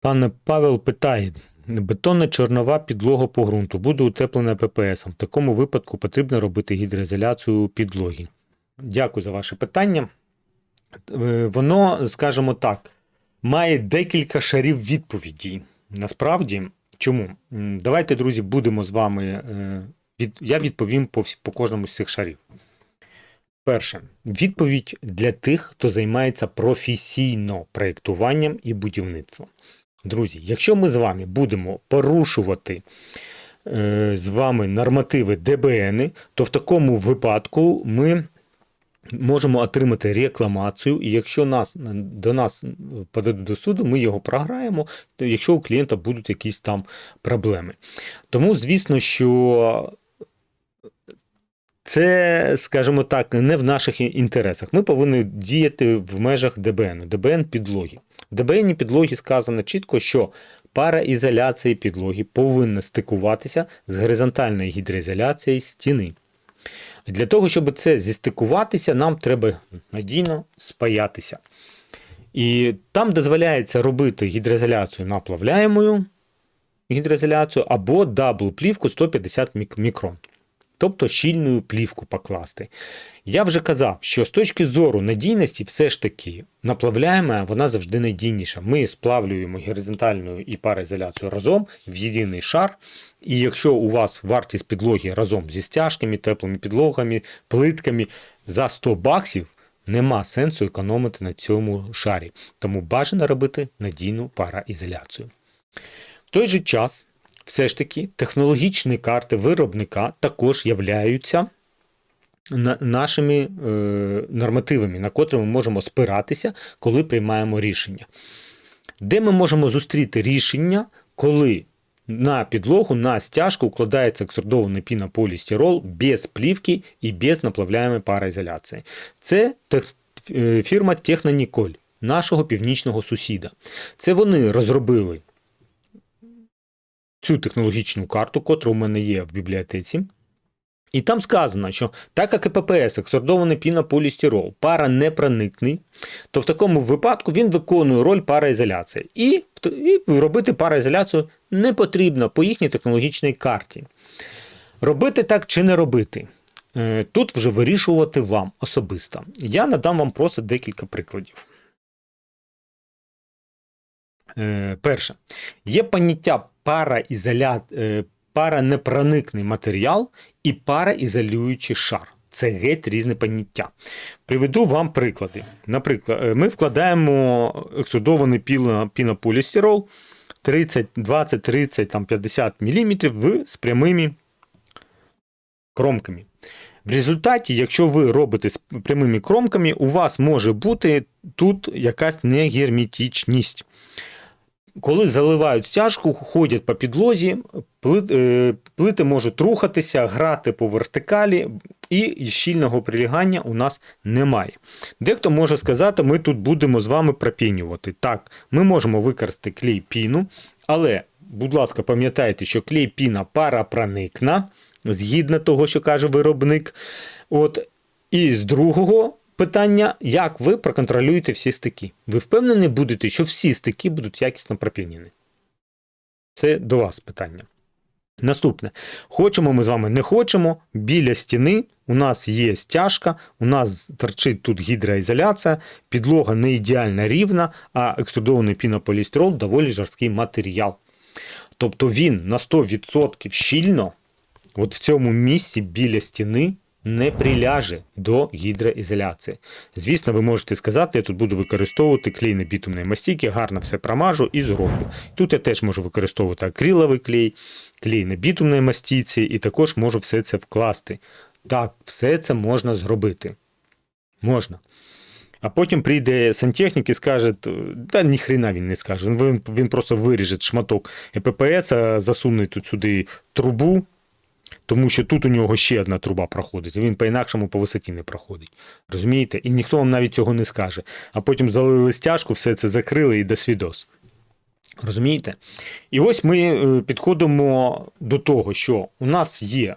Пане Павел питає: бетонна чорнова підлога по ґрунту буде утеплена ППС. В такому випадку потрібно робити гідроізоляцію підлоги. Дякую за ваше питання. Е, Воно, скажімо так, має декілька шарів відповіді. Насправді, чому? Давайте, друзі, будемо з вами. е. Я відповім по, по кожному з цих шарів. Перше, відповідь для тих, хто займається професійно проєктуванням і будівництвом. Друзі, якщо ми з вами будемо порушувати е, з вами нормативи ДБН, то в такому випадку ми можемо отримати рекламацію, і якщо нас, до нас подадуть до суду, ми його програємо, якщо у клієнта будуть якісь там проблеми. Тому, звісно, що це, скажімо так, не в наших інтересах. Ми повинні діяти в межах ДБН, ДБН підлоги. В ДБН підлоги сказано чітко, що пара ізоляції підлоги повинна стикуватися з горизонтальною гідроізоляцією стіни. Для того, щоб це зістикуватися, нам треба надійно спаятися. І там дозволяється робити гідроізоляцію наплавляємою гідроізоляцію або дабл плівку 150 мік- мікрон. Тобто щільну плівку покласти. Я вже казав, що з точки зору надійності, все ж таки наплавляємо, вона завжди надійніша. Ми сплавлюємо горизонтальну і пароізоляцію разом в єдиний шар. І якщо у вас вартість підлоги разом зі стяжками, теплими підлогами, плитками за 100 баксів, нема сенсу економити на цьому шарі. Тому бажано робити надійну пароізоляцію. В той же час, все ж таки, технологічні карти виробника також являються нашими е, нормативами, на котрі ми можемо спиратися, коли приймаємо рішення. Де ми можемо зустріти рішення, коли на підлогу, на стяжку укладається екструдований пінополістирол без плівки і без наплавляємої пароізоляції. Це тех- е, фірма Техноніколь, нашого північного сусіда. Це вони розробили цю технологічну карту, котра у мене є в бібліотеці. І там сказано, що так як ЕППС, ексордований пінополістирол, пара не проникний, то в такому випадку він виконує роль пароізоляції. І, і робити пароізоляцію не потрібно по їхній технологічній карті. Робити так чи не робити? Е, Тут вже вирішувати вам особисто. Я надам вам просто декілька прикладів. Е, Перше, є поняття параізоля... е, паранепроникний матеріал і параізолюючий шар. Це геть різне поняття. Приведу вам приклади. Наприклад, е, ми вкладаємо екструдований пінополістирол 30, 20, 30, там 50 мм в, з прямими кромками. В результаті, якщо ви робите з прямими кромками, у вас може бути тут якась негерметичність. Коли заливають стяжку, ходять по підлозі, е, плити можуть рухатися, грати по вертикалі, і щільного прилягання у нас немає. Дехто може сказати, ми тут будемо з вами пропінювати. Так, ми можемо використати клей піну, але, будь ласка, пам'ятайте, що клей піна парапроникна, згідно того, що каже виробник. От, і з другого питання, як ви проконтролюєте всі стики? Ви впевнені будете, що всі стики будуть якісно пропінені? Це до вас питання. Наступне. Хочемо ми з вами, не хочемо. Біля стіни у нас є стяжка, у нас торчить тут гідроізоляція, підлога не ідеально рівна, а екструдований пінополістирол доволі жорсткий матеріал. Тобто він на 100% щільно, от в цьому місці біля стіни не приляже до гідроізоляції. Звісно, ви можете сказати, я тут буду використовувати клей на бітумної мастіки, гарно все промажу і зроблю. Тут я теж можу використовувати акриловий клей, клей на бітумної мастіці, і також можу все це вкласти. Так, все це можна зробити. Можна. А потім прийде сантехнік і скаже, та ніхрена він не скаже. Він, він просто виріже шматок ЕППС, а засуне тут сюди трубу, тому що тут у нього ще одна труба проходить, і він по-інакшому по висоті не проходить. Розумієте? І ніхто вам навіть цього не скаже. А потім залили стяжку, все це закрили і до свідос. Розумієте? І ось ми е, підходимо до того, що у нас є.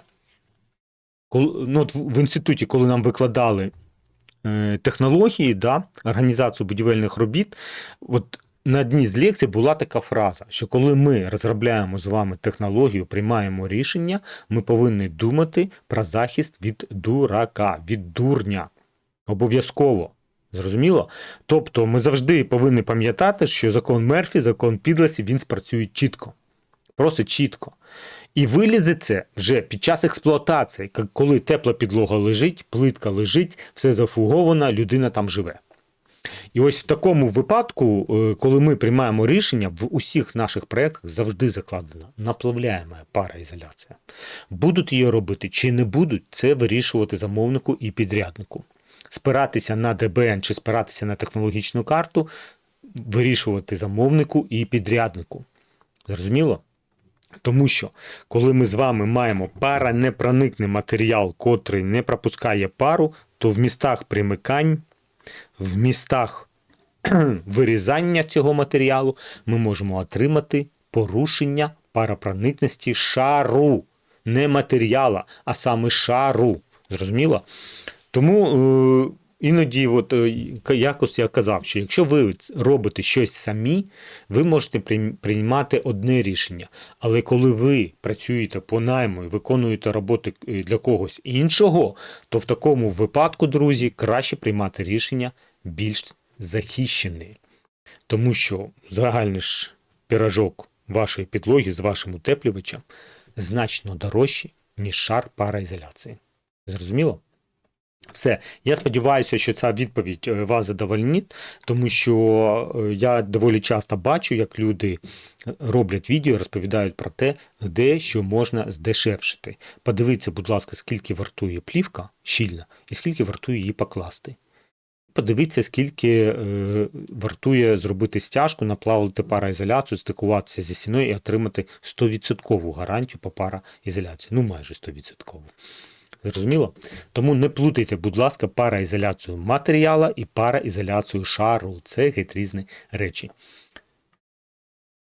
Ну, в інституті, коли нам викладали е, технології, да, організацію будівельних робіт, от на одній з лекцій була така фраза, що коли ми розробляємо з вами технологію, приймаємо рішення, ми повинні думати про захист від дурака, від дурня. Обов'язково. Зрозуміло? Тобто ми завжди повинні пам'ятати, що закон Мерфі, закон Підлесі, він спрацює чітко. Просто чітко. І вилізе це вже під час експлуатації, коли тепла підлога лежить, плитка лежить, все зафуговано, людина там живе. І ось в такому випадку, е, коли ми приймаємо рішення, в усіх наших проєктах завжди закладена наплавляєма параізоляція. Будуть її робити чи не будуть, це вирішувати замовнику і підряднику. Спиратися на ДБН чи спиратися на технологічну карту, вирішувати замовнику і підряднику. Зрозуміло? Тому що, коли ми з вами маємо паранепроникний матеріал, котрий не пропускає пару, то в містах примикань, в містах вирізання цього матеріалу ми можемо отримати порушення парапроникності шару, не матеріала, а саме шару. Зрозуміло? Тому е, іноді, от, е, якось я казав, що якщо ви робите щось самі, ви можете приймати одне рішення. Але коли ви працюєте по найму і виконуєте роботи е, для когось іншого, то в такому випадку, друзі, краще приймати рішення більш захищені. Тому що загальний ж пірожок вашої підлоги з вашим утеплювачем значно дорожчий, ніж шар параізоляції. Зрозуміло? Все. Я сподіваюся, що ця відповідь е, вас задовольнить, тому що е, я доволі часто бачу, як люди роблять відео, розповідають про те, де що можна здешевшити. Подивіться, будь ласка, скільки вартує плівка щільна і скільки вартує її покласти. Подивіться, скільки е, вартує зробити стяжку, наплавити параізоляцію, стикуватися зі стіною і отримати 100% гарантію по параізоляції. Ну, майже 100%. Зрозуміло? Тому не плутайте, будь ласка, параізоляцію матеріала і параізоляцію шару. Це геть різні речі.